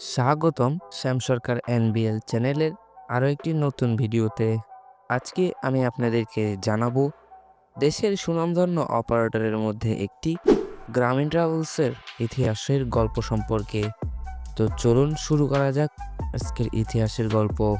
স্বাগতম শ্যাম সরকার এনবিএল চ্যানেলের আরও একটি নতুন ভিডিওতে। আজকে আমি আপনাদেরকে জানাব, দেশের সুনামধন্য অপারেটরের মধ্যে একটি গ্রামীণ ট্রাভেলসের ইতিহাসের গল্প সম্পর্কে। তো চলুন শুরু করা যাক আজকের ইতিহাসের গল্প।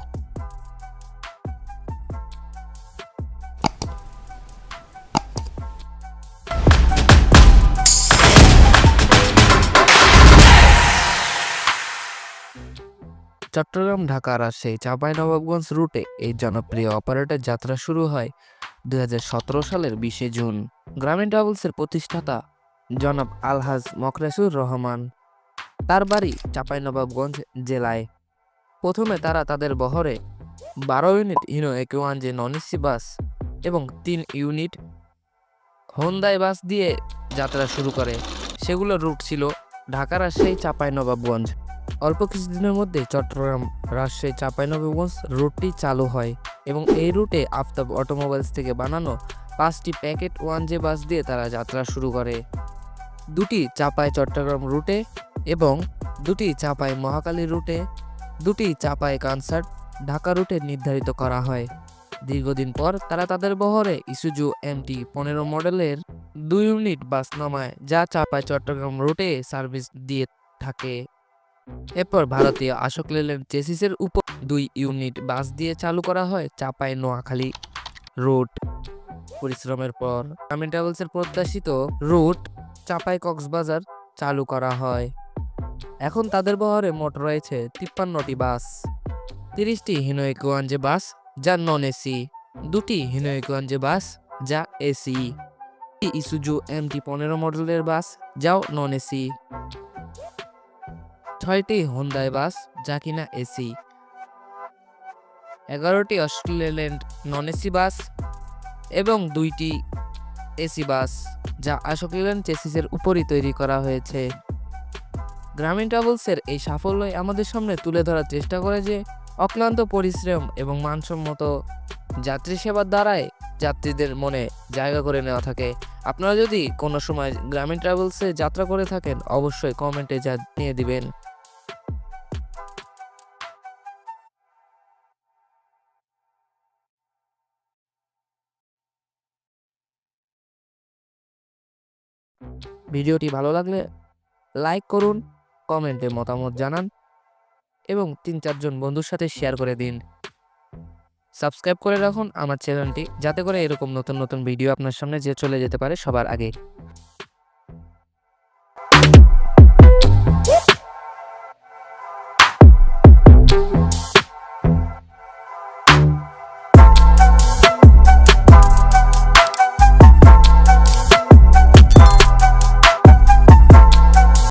চট্টগ্রাম, ঢাকা রাজশাহী চাঁপাইনবাবগঞ্জ রুটে এই জনপ্রিয় অপারেটর যাত্রা শুরু হয় দুই হাজার সতেরো সালের বিশে জুন। গ্রামীণ ট্রাভেলসের প্রতিষ্ঠাতা জনাব আলহাজ মকরেসুর রহমান। তার বাড়ি চাঁপাইনবাবগঞ্জ জেলায়। প্রথমে তারা তাদের বহরে বারো ইউনিট হিনো একুয়ান যে নন এসি বাস এবং তিন ইউনিট হোন্দাই বাস দিয়ে যাত্রা শুরু করে। সেগুলোর রুট ছিল ঢাকা, রাজশাহী, চাঁপাইনবাবগঞ্জ। অল্প কিছুদিনের মধ্যে চট্টগ্রাম রাজশাহী চাঁপাইনবাবগঞ্জ রুটটি চালু হয় এবং এই রুটে আফতাব অটোমোবাইলস থেকে বানানো পাঁচটি প্যাকেট ওয়ান জে বাস দিয়ে তারা যাত্রা শুরু করে। দুটি চাপাই চট্টগ্রাম রুটে এবং দুটি চাপাই মহাকালী রুটে, দুটি চাপাই কনসার্ট ঢাকা রুটে নির্ধারিত করা হয়। দীর্ঘদিন পর তারা তাদের বহরে ইসুজু এমটি পনেরো মডেলের দুই ইউনিট বাস নামায়, যা চাপাই চট্টগ্রাম রুটে সার্ভিস দিয়ে থাকে। এরপর ভারতীয় অশোক লেল্যান্ড চেসিসের উপর দুই ইউনিট বাস দিয়ে চালু করা হয় চাপাই নোয়াখালী রুট। পরিশ্রমের পর গ্রামীণ ট্রাভেলসের প্রত্যাশিত রুট চাপাই কক্সবাজার চালু করা হয়। এখন তাদের বহরে মোট রয়েছে তিপ্পান্নটি বাস। তিরিশটি হিনো একুয়ানজে বাস, যা নন এসি দুটি হিনো একুয়ানজে বাস, যা এসি। ইসুজু এমটি পনেরো মডেলের বাস, যাও নন এসি ছয়টি হোন্দাই বাস যা কিনা এসি। এগারোটি অস্ট্রেলিয়ান নন এসি বাস এবং দুইটি এসি বাস যা অস্ট্রেলিয়ান চেসিসের উপরই তৈরি করা হয়েছে। গ্রামীণ ট্রাভেলসের এই সাফল্যই আমাদের সামনে তুলে ধরার চেষ্টা করে যে অক্লান্ত পরিশ্রম এবং মানসম্মত যাত্রী সেবার দ্বারাই যাত্রীদের মনে জায়গা করে নেওয়া থাকে। আপনারা যদি কোনো সময় গ্রামীণ ট্রাভেলসে যাত্রা করে থাকেন, অবশ্যই কমেন্টে জানিয়ে দিবেন। ভিডিওটি ভালো লাগলে লাইক করুন, কমেন্টে মতামত জানান এবং তিন চারজন বন্ধুর সাথে শেয়ার করে দিন। সাবস্ক্রাইব করে রাখুন আমার চ্যানেলটি, যাতে করে এরকম নতুন নতুন ভিডিও আপনার সামনে যে চলে যেতে পারে সবার আগে।